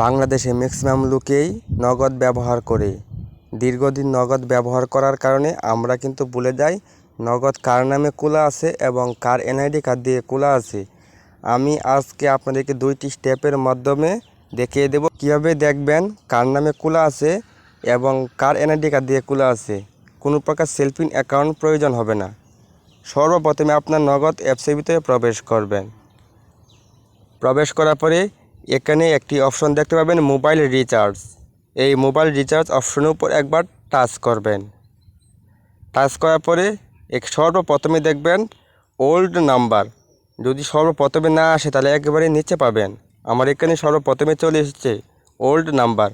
বাংলাদেশে ম্যাক্সিমাম লোকেই নগদ ব্যবহার করে। দীর্ঘদিন নগদ ব্যবহার করার কারণে আমরা কিন্তু ভুলে যাই নগদ কার নামে খোলা আছে এবং কার এনআইডি কার্ড দিয়ে খোলা আছে। আমি আজকে আপনাদেরকে দুইটি স্টেপের মাধ্যমে দেখিয়ে দেব কীভাবে দেখবেন কার নামে খোলা আছে এবং কার এনআইডি কার্ড দিয়ে খোলা আছে। কোনো প্রকার সেলফিন অ্যাকাউন্ট প্রয়োজন হবে না। সর্বপ্রথমে আপনার নগদ অ্যাপসের ভিতরে প্রবেশ করবেন। প্রবেশ করার পরে এখানে একটি অপশন দেখতে পাবেন মোবাইল রিচার্জ। এই মোবাইল রিচার্জ অপশনের উপর একবার টাচ করবেন। টাচ করার পরে এক সর্বপ্রথমে দেখবেন ওল্ড নাম্বার। যদি সর্বপ্রথমে না আসে, তাহলে একেবারে নিচে পাবেন। আমার এখানে সর্বপ্রথমে চলে এসেছে ওল্ড নাম্বার।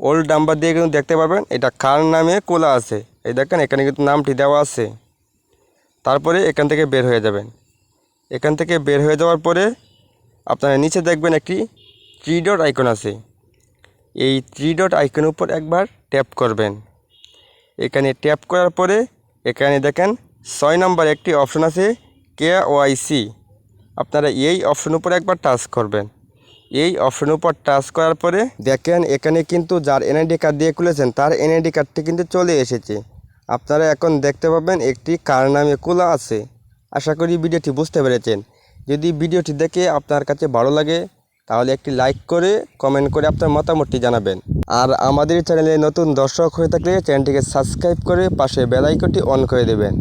ওল্ড নাম্বার দিয়ে কিন্তু দেখতে পাবেন এটা কার নামে কোলা আছে। এই দেখেন, এখানে কিন্তু নামটি দেওয়া আছে। তারপরে এখান থেকে বের হয়ে যাবেন। এখান থেকে বের হয়ে যাওয়ার পরে আপনারা নিচে দেখবেন একটি থ্রি ডট আইকন আছে। এই থ্রি ডট আইকনের উপর একবার ট্যাপ করবেন। এখানে ট্যাপ করার পরে এখানে দেখেন ছয় নম্বর একটি অপশন আছে কে ওয়াইসি আপনারা এই অপশন উপর একবার টাচ করবেন। এই অপশনের উপর টাচ করার পরে দেখেন এখানে কিন্তু যার এনআইডি কার্ড দিয়ে খুলেছেন, তার এনআইডি কার্ডটি কিন্তু চলে এসেছে। আপনারা এখন দেখতে পাবেন একটি কার নামে খোলা আছে। আশা করি ভিডিওটি বুঝতে পেরেছেন। যদি ভিডিওটি দেখে আপনার কাছে ভালো লাগে, তাহলে একটি লাইক করে কমেন্ট করে আপনার মতামতটি জানাবেন। আর আমাদের চ্যানেলে নতুন দর্শক হয়ে থাকলে চ্যানেলটিকে সাবস্ক্রাইব করে পাশে বেলাইকনটি অন করে দেবেন।